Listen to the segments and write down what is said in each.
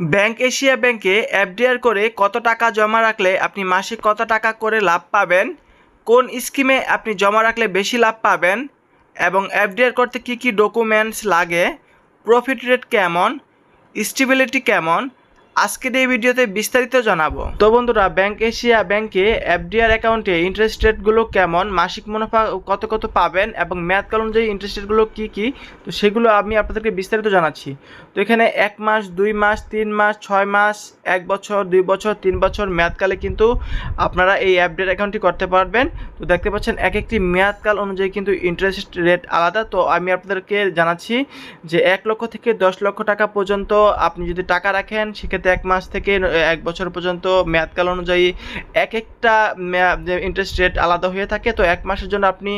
Bank Asia ব্যাংকে FDR করে কত টাকা জমা রাখলে আপনি মাসিক কত টাকা করে লাভ পাবেন? কোন স্কিমে আপনি জমা রাখলে বেশি লাভ পাবেন? এবং এফডিআর করতে কি কি ডকুমেন্টস লাগে? প্রফিট রেট কেমন? স্টেবিলিটি কেমন? আজকের এই ভিডিওতে বিস্তারিত জানাব। তো বন্ধুরা ব্যাংক এশিয়া ব্যাংকে এফডিআর অ্যাকাউন্টে ইন্টারেস্ট রেটগুলো কেমন, মাসিক মুনাফা কত কত পাবেন এবং মেয়াদকাল অনুযায়ী ইন্টারেস্ট রেটগুলো কী কী, তো সেগুলো আমি আপনাদেরকে বিস্তারিত জানাচ্ছি। তো এখানে এক মাস, দুই মাস, তিন মাস, ছয় মাস, এক বছর, দুই বছর, তিন বছর মেয়াদকালে কিন্তু আপনারা এই অ্যাপডেট অ্যাকাউন্টটি করতে পারবেন। তো দেখতে পাচ্ছেন, এক একটি মেয়াদকাল অনুযায়ী কিন্তু ইন্টারেস্ট রেট আলাদা। তো আমি আপনাদেরকে জানাচ্ছি যে এক লক্ষ থেকে দশ লক্ষ টাকা পর্যন্ত আপনি যদি টাকা রাখেন, সেক্ষেত্রে এক মাস থেকে এক বছর পর্যন্ত মেয়াদকাল অনুযায়ী এক একটা ইন্টারেস্ট রেট আলাদা হয়ে থাকে, তো এক মাসের জন্য আপনি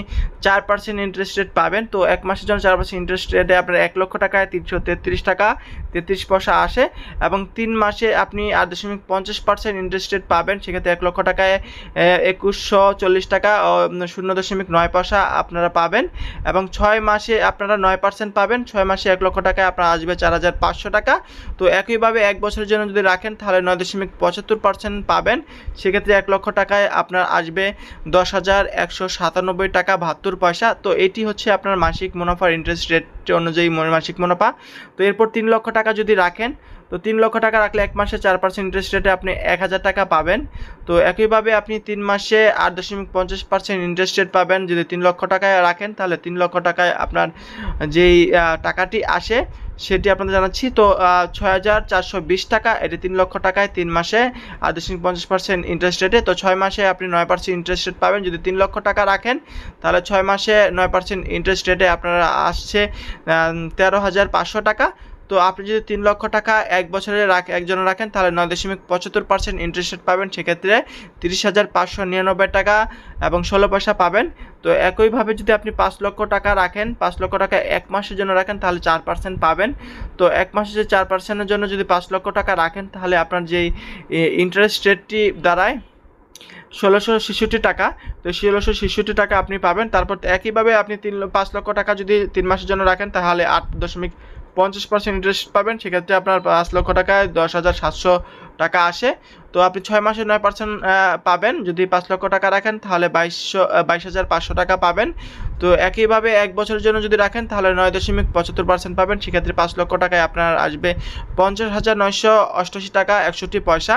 চার পার্সেন্ট ইন্টারেস্ট রেট পাবেন। তো এক মাসের জন্য চার পার্সেন্ট ইন্টারেস্ট রেটে আপনার এক লক্ষ টাকায় তিনশো তেত্রিশ টাকা, তেত্রিশ পয়সা আসে। এবং তিন মাসে আপনি আট দশমিক পঞ্চাশ পার্সেন্ট ইন্টারেস্ট রেট পাবেন। সেক্ষেত্রে এক লক্ষ টাকায় একুশশো চল্লিশ টাকা শূন্য দশমিক নয় পয়সা আপনারা পাবেন। এবং ছয় মাসে আপনারা নয় পার্সেন্ট পাবেন। ছয় মাসে এক লক্ষ টাকায় আপনার আসবে চার হাজার পাঁচশো টাকা। তো একইভাবে এক বছরের জন্য যদি রাখেন, তাহলে নয় দশমিক পঁচাত্তর পার্সেন্ট পাবেন। সেক্ষেত্রে এক লক্ষ টাকায় আপনার আসবে দশ হাজার একশো সাতানব্বই টাকা বাহাত্তর পয়সা। তো এটি হচ্ছে আপনার মাসিক মুনাফার ইন্টারেস্ট রেট অনুযায়ী মাসিক মুনাফা। তো এরপর তিন লক্ষ টাকা যদি রাখেন, তো তিন লক্ষ টাকা রাখলে এক মাসে চার পার্সেন্ট ইন্টারেস্ট রেটে আপনি এক হাজার টাকা পাবেন। তো একইভাবে আপনি তিন মাসে আট দশমিক পঞ্চাশ পার্সেন্ট ইন্টারেস্ট রেট পাবেন। যদি তিন লক্ষ টাকায় রাখেন, তাহলে তিন লক্ষ টাকায় আপনার যেই টাকাটি আসে, সেটি আপনাদের জানাচ্ছি। তো ছয় হাজার চারশো বিশ টাকা, এটি তিন লক্ষ টাকায় তিন মাসে আট দশমিক পঞ্চাশ পার্সেন্ট ইন্টারেস্ট রেটে তো ছয় মাসে আপনি নয় পার্সেন্ট ইন্টারেস্ট রেট পাবেন। যদি তিন লক্ষ টাকা রাখেন, তাহলে ছয় মাসে নয় পার্সেন্ট ইন্টারেস্ট রেটে আপনারা আসছে তেরো হাজার পাঁচশো টাকা। তো আপনি যদি তিন লক্ষ টাকা এক বছরে রাখ, একজনে রাখেন, তাহলে নয় দশমিক পঁচাত্তর পার্সেন্ট ইন্টারেস্ট রেট পাবেন। সেক্ষেত্রে তিরিশ হাজার পাঁচশো নিরানব্বই টাকা এবং ষোলো পয়সা পাবেন। তো একইভাবে যদি আপনি পাঁচ লক্ষ টাকা রাখেন, পাঁচ লক্ষ টাকা এক মাসের জন্য রাখেন, তাহলে চার পার্সেন্ট পাবেন। তো এক মাসে যে চার পার্সেন্টের জন্য যদি পাঁচ লক্ষ টাকা রাখেন, তাহলে আপনার যেই ইন্টারেস্ট রেটটি দাঁড়ায় ষোলোশো ছেষট্টি টাকা। তো ষোলোশো ছেষট্টি টাকা আপনি পাবেন। তারপর একইভাবে আপনি তিন পাঁচ লক্ষ টাকা যদি তিন মাসের জন্য রাখেন, তাহলে আট দশমিক পঞ্চাশ পার্সেন্ট ইন্টারেস্ট পাবেন। সেক্ষেত্রে আপনার পাঁচ লক্ষ টাকায় দশ হাজার সাতশো টাকা আসে। তো আপনি ছয় মাসে নয় পার্সেন্ট পাবেন। যদি পাঁচ লক্ষ টাকা রাখেন, তাহলে বাইশশো বাইশ হাজার পাঁচশো টাকা পাবেন। তো একইভাবে এক বছরের জন্য যদি রাখেন, তাহলে নয় দশমিক পঁচাত্তর পার্সেন্ট পাবেন। সেক্ষেত্রে পাঁচ লক্ষ টাকায় আপনার আসবে পঞ্চাশ হাজার নয়শো অষ্টাশি টাকা একষট্টি পয়সা।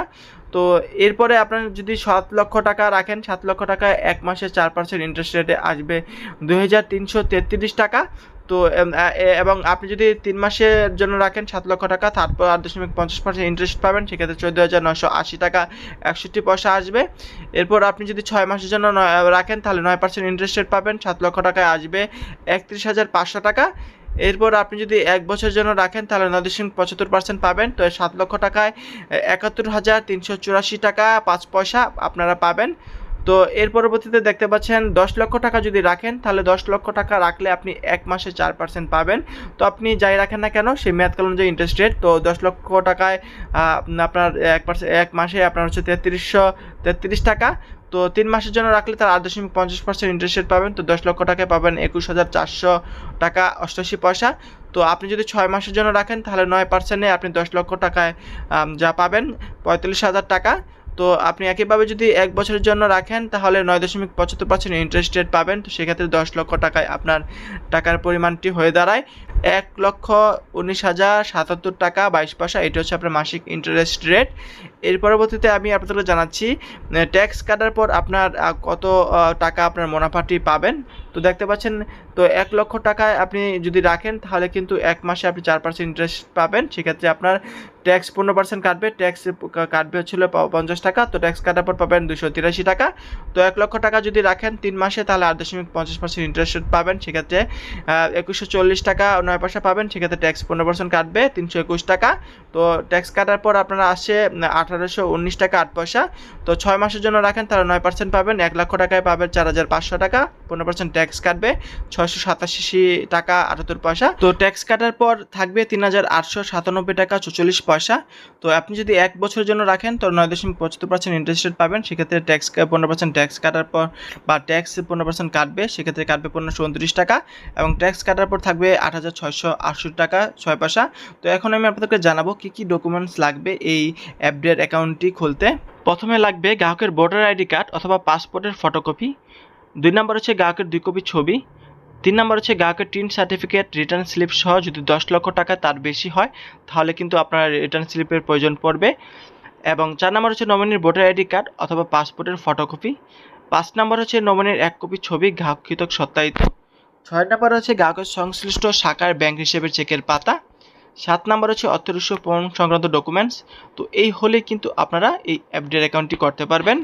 তো এরপরে আপনার যদি সাত লক্ষ টাকা রাখেন, সাত লক্ষ টাকা এক মাসে চার পার্সেন্ট ইন্টারেস্ট রেটে আসবে দুই হাজার তিনশো তেত্রিশ টাকা। তো এবং আপনি যদি তিন মাসের জন্য রাখেন সাত লক্ষ টাকা, তারপর আট দশমিক পঞ্চাশ পার্সেন্ট ইন্টারেস্ট পাবেন, সেক্ষেত্রে চোদ্দ হাজার নশো আশি টাকা একষট্টি পয়সা আসবে। এরপর আপনি যদি ছয় মাসের জন্য রাখেন, তাহলে নয় পার্সেন্ট ইন্টারেস্ট রেট পাবেন, সাত লক্ষ টাকায় আসবে একত্রিশ হাজার পাঁচশো টাকা। এরপর আপনি যদি এক বছরের জন্য রাখেন, তাহলে নয় দশমিক পঁচাত্তর পার্সেন্ট পাবেন। তো সাত লক্ষ টাকায় একাত্তর হাজার তিনশো চুরাশি টাকা, পাঁচ পয়সা আপনারা পাবেন। তো এর পরবর্তীতে দেখতে পাচ্ছেন, দশ লক্ষ টাকা যদি রাখেন, তাহলে দশ লক্ষ টাকা রাখলে আপনি এক মাসে চার পার্সেন্ট পাবেন। তো আপনি যাই রাখেন না কেন, সেই মেয়াদকাল অনুযায়ী ইন্টারেস্ট রেট তো দশ লক্ষ টাকায় আপনার এক পার্সেন্ট এক মাসে আপনার হচ্ছে তেত্রিশশো তেত্রিশ টাকা। তো তিন মাসের জন্য রাখলে তার আট দশমিক পঞ্চাশ পার্সেন্ট ইন্টারেস্ট রেট পাবেন। তো দশ লক্ষ টাকায় পাবেন একুশ হাজার চারশো টাকা অষ্টাশি পয়সা। তো আপনি যদি ছয় মাসের জন্য রাখেন, তাহলে নয় পার্সেন্টে আপনি দশ লক্ষ টাকায় যা পাবেন, পঁয়তাল্লিশ হাজার টাকা। তো আপনি একইভাবে যদি এক বছরের জন্য রাখেন, তাহলে নয় দশমিক পঁচাত্তর পার্সেন্ট ইন্টারেস্ট রেট পাবেন। তো সেক্ষেত্রে দশ লক্ষ টাকায় আপনার টাকার পরিমাণটি হয়ে দাঁড়ায়। এক লক্ষ উনিশ হাজার সাতাত্তর টাকা বাইশ পয়সা। এটি হচ্ছে আপনার মাসিক ইন্টারেস্ট রেট এর পরবর্তীতে আমি আপনাদেরকে জানাচ্ছি ট্যাক্স কাটার পর আপনার কত টাকা আপনার মুনাফাটি পাবেন। তো দেখতে পাচ্ছেন, তো এক লক্ষ টাকায় আপনি যদি রাখেন, তাহলে কিন্তু এক মাসে আপনি চার পার্সেন্ট ইন্টারেস্ট পাবেন। সেক্ষেত্রে আপনার ট্যাক্স পনেরো পার্সেন্ট কাটবে ট্যাক্স কাটবে হচ্ছিল পঞ্চাশ টাকা, তো ট্যাক্স কাটার পর পাবেন দুশো তিরাশি টাকা। তো এক লক্ষ টাকা যদি রাখেন তিন মাসে, তাহলে আট দশমিক পঞ্চাশ পার্সেন্ট ইন্টারেস্ট পাবেন। সেক্ষেত্রে একুশশো চল্লিশ টাকা নয় পয়সা পাবেন। সেক্ষেত্রে ট্যাক্স পনেরো পার্সেন্ট কাটবে, তিনশো একুশ টাকা। তো ট্যাক্স কাটার পর আপনারা আসছে আঠারোশো উনিশ টাকা আট পয়সা। তো ছয় মাসের জন্য রাখেন, তাহলে নয় পার্সেন্ট পাবেন। এক লক্ষ টাকায় পাবেন চার হাজার পাঁচশো টাকা, পনেরো পার্সেন্ট ট্যাক্স কাটবে, ছয়শো সাতাশি টাকা আটাত্তর পয়সা। তো ট্যাক্স কাটার পর থাকবে তিন হাজার আটশো সাতানব্বই টাকা চৌচল্লিশ পয়সা। তো আপনি যদি এক বছরের জন্য রাখেন, তো নয় দশমিক পঁচাত্তর পার্সেন্ট ইন্টারেস্ট রেট পাবেন। সেক্ষেত্রে ট্যাক্স পনেরো পার্সেন্ট ট্যাক্স কাটার পর বা ট্যাক্স পনেরো পার্সেন্ট কাটবে, সেক্ষেত্রে কাটবে পনেরোশো উনত্রিশ টাকা এবং ট্যাক্স কাটার পর থাকবে আট হাজার ছয়শো আটষট্টি টাকা ছয় পয়সা। তো এখন আমি আপনাদেরকে জানাব কী কী ডকুমেন্টস লাগবে এই অ্যাপডের অ্যাকাউন্টটি খুলতে। প্রথমে লাগবে গ্রাহকের ভোটার আইডি কার্ড অথবা পাসপোর্টের ফটোকপি দুই নম্বর হচ্ছে গ্রাহকের দুই কপি ছবি। তিন নম্বর হচ্ছে গ্রাহকের টিন সার্টিফিকেট, রিটার্ন স্লিপ সহ যদি দশ লক্ষ টাকা তার বেশি হয়, তাহলে কিন্তু আপনার রিটার্ন স্লিপের প্রয়োজন পড়বে। এবং চার নম্বর হচ্ছে নমিনির ভোটার আইডি কার্ড অথবা পাসপোর্টের ফটোকপি পাঁচ নম্বর হচ্ছে নমিনির এক কপি ছবি গ্রাহকৃত সত্যায়িত। ছয় নম্বর হচ্ছে গ্রাহকের সংশ্লিষ্ট শাখার ব্যাংক হিসেবের চেকের পাতা। সাত নম্বর হচ্ছে অর্থরস্য প্রমাণ সংক্রান্ত ডকুমেন্টস তো এই হলে কিন্তু আপনারা এই অ্যাপডের অ্যাকাউন্টটি করতে পারবেন।